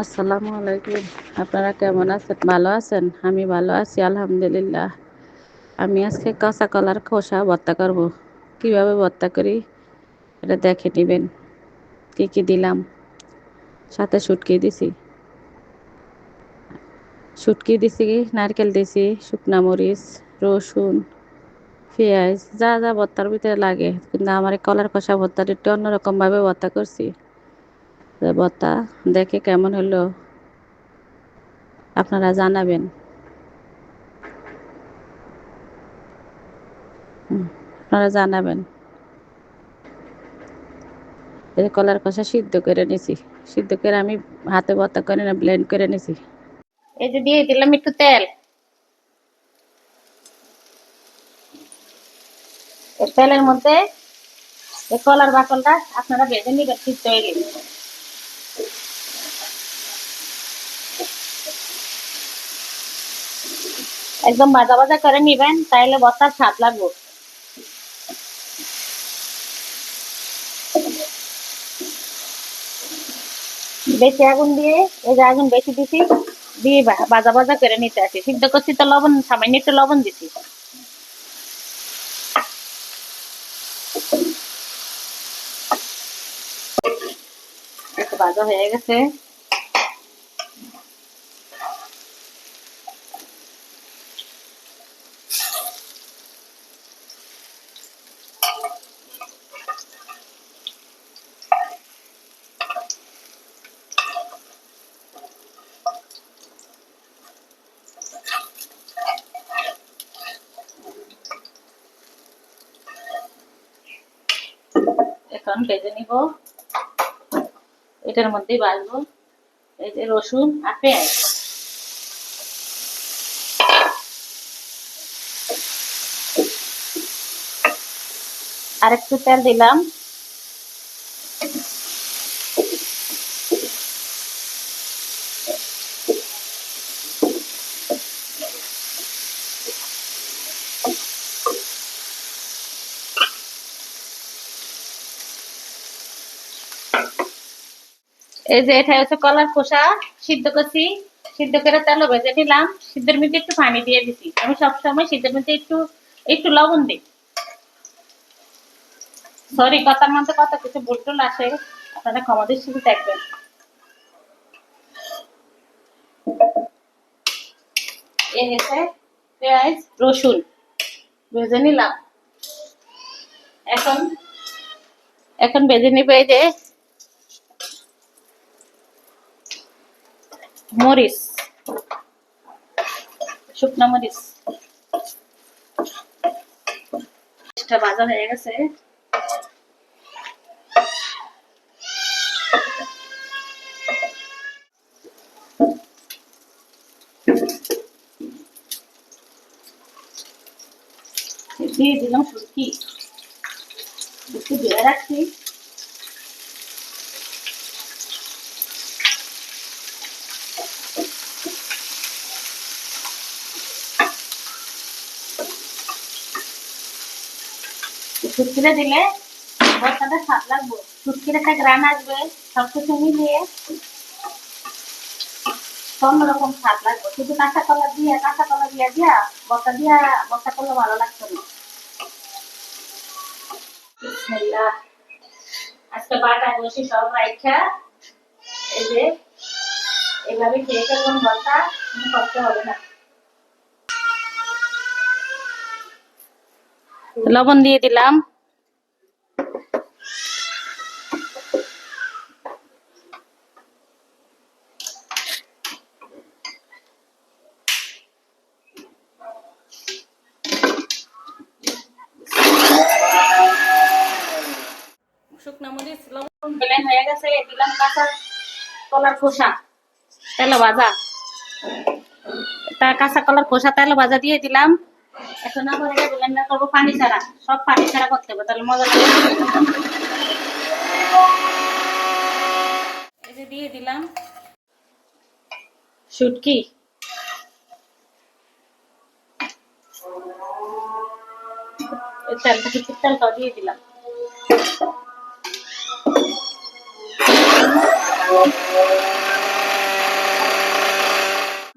আসসালামু আলাইকুম। আপনারা কেমন আছেন? ভালো আছেন? আমি ভালো আছি, আলহামদুলিল্লাহ। আমি আজকে কাঁচা কলার খোসা ভর্তা করব। কীভাবে ভর্তা করি? এটা দেখে নেবেন। কী কী দিলাম? সাথে শুটকি দিছি। শুটকি দিছি, নারকেল দিছি, শুকনা মরিচ, রসুন, পেঁয়াজ, যা যা ভর্তার ভিতরে লাগে। কিন্তু আমার কলার খোসা ভর্তাটা একটু অন্যরকমভাবে ভর্তা করছি। ভর্তা দেখে কেমন হলো? আপনারা জানাবেন। আপনারা জানাবেন। কলার কষা সিদ্ধ করে নিছি। সিদ্ধ করে আমি হাতে ভর্তা করে না ব্লেন্ড করে নিছি। এই যে দিয়ে দিলাম একটু তেল। তেলের মধ্যে কলার বাকলটা আপনারা ভেজে নিবেন, সিদ্ধ হয়ে গেলে একদম ভাজা ভাজা করে নিবেন, তাইলে বস্তার স্বাদ লাগবে। বেশি আগুন দিয়ে, এই যে আগুন বেশি দিছি, দিয়ে ভাজা ভাজা করে নিতে আসি। সিদ্ধ করছি তো লবণ, সামান্য একটু লবণ দিছি। ভাজা হয়ে গেছে। এখন ভেজে নিব। এটার মধ্যেই বাজবো এই যে রসুন আর পেঁয়াজ। আর একটু তেল দিলাম। এই যে এটা হচ্ছে কলার খোসা, সিদ্ধ করছি। সিদ্ধ করে তেল ভেজে নিলাম। সিদ্ধের মধ্যে একটু পানি দিয়ে দিছি। আমি সবসময় সিদ্ধের মধ্যে একটু একটু লবণ দিই। সরি কথার মধ্যে কত কিছু ভুল আসে। আপনারা ক্ষমা দৃষ্টিতে দেখবেন। এ পেঁয়াজ, রসুন। ভেজে নিলাম। এখন এখন ভেজে নিবে যে মরিচ শুকনো মরিচ। ভাজা হয়ে গেছে। দিয়ে দিলাম শুটকি। একটু ধুয়ে রাখছি। শুটকিটা দিলে ভর্তাটা স্বাদ লাগবে শুটকির একটা গ্রান আসবে, সবকিছু মিলিয়ে অন্যরকম স্বাদ লাগবে শুধু কাঁচা কলা দিয়ে, কাঁচা কলা দিয়ে দিয়া বস্তা দিয়া বস্তা করলে ভালো লাগতো না। আজকে বাটা বসে সব রাইখা, এই যে এভাবে খেয়ে ফেলবেন বস্তা কষ্ট হবে না। লবণ দিয়ে দিলাম। হয়ে গেছে দিলাম কাঁচা কলার খোসা তেল ভাজা। তা কাঁচা কলার খোসা তেল ভাজা দিয়ে দিলাম। এখন পানি ছাড়া। সব পানি ছাড়া করতে হবে, তাহলে মজা এই যে দিয়ে দিলাম। শুটকি। তেলটা কিছু দিয়ে দিলাম।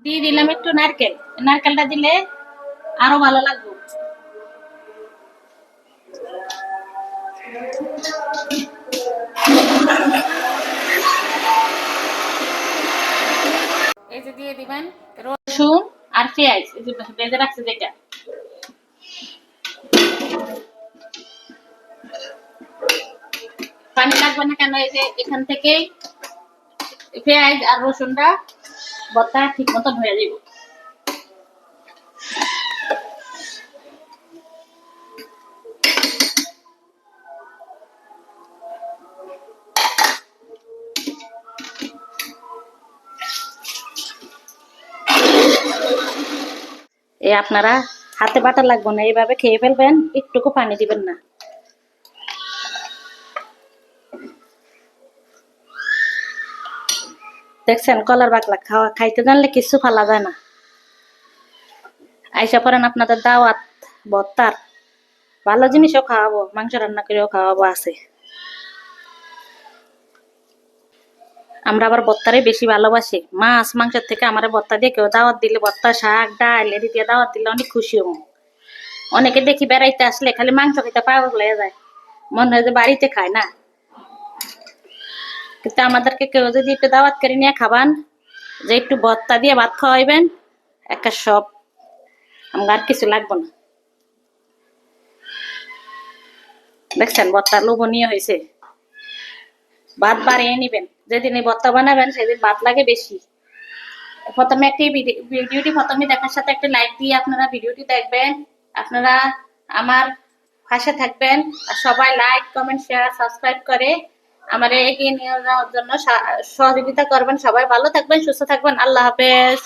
দিয়ে দিলাম একটু নারকেল। নারকেলটা দিলে আরও ভালো লাগবে। এই যে দিয়ে দিবেন রসুন। আর পেঁয়াজ এই যে ভেজে রাখছে যেটা। পানি লাগবে না কেন এই যে এখান থেকে পেঁয়াজ আর রসুনটা ভর্তা ঠিক মতন হয়ে যাবে। এই আপনারা হাতে বাটা লাগবে না এইভাবে খেয়ে ফেলবেন, একটুকু পানি দিবেন না। দেখছেন, কলার বাকলা খাওয়া, খাইতে জানলে কিছু ফালা যায় না। আইসা পড়েন আপনাদের দাওয়াত, বত্তার। ভালো জিনিসও খাওয়াবো, মাংস রান্না করেও খাওয়াবো আছে। আমরা আবার বত্তারে বেশি ভালোবাসি। মাছ মাংসের থেকে আমার বত্তা দিয়ে কেউ দাওয়াত দিলে বত্তা, শাক, ডাল এদি দিয়ে দাওয়াত দিলে অনেক খুশি হব। অনেকে দেখি বেড়াইতে আসলে খালি মাংস খেতে পাগল হয়ে যায়। মনে হয় যে বাড়িতে খায় না। কিন্তু আমাদেরকে কেউ যদি একটু দাওয়াত করে নিয়ে খাবান, যে একটু বত্তা দিয়ে ভাত খাওয়াইবেন, একটা সব আমার আর কিছু লাগবো না। দেখছেন, বত্তা লোভনীয় হয়েছে। ভাত বাড়িয়ে নিবেন। যেদিন ভর্তা বানাবেন, সেদিন ভাত লাগে বেশি। প্রথমে একটি ভিডিওটি প্রথমে দেখার সাথে একটা লাইক দিয়ে আপনারা ভিডিওটি দেখবেন। আপনারা আমার পাশে থাকবেন আর সবাই লাইক কমেন্ট শেয়ার সাবস্ক্রাইব করে আমার এগিয়ে নিয়ে যাওয়ার জন্য সহযোগিতা করবেন। সবাই ভালো থাকবেন, সুস্থ থাকবেন। আল্লাহ হাফেজ।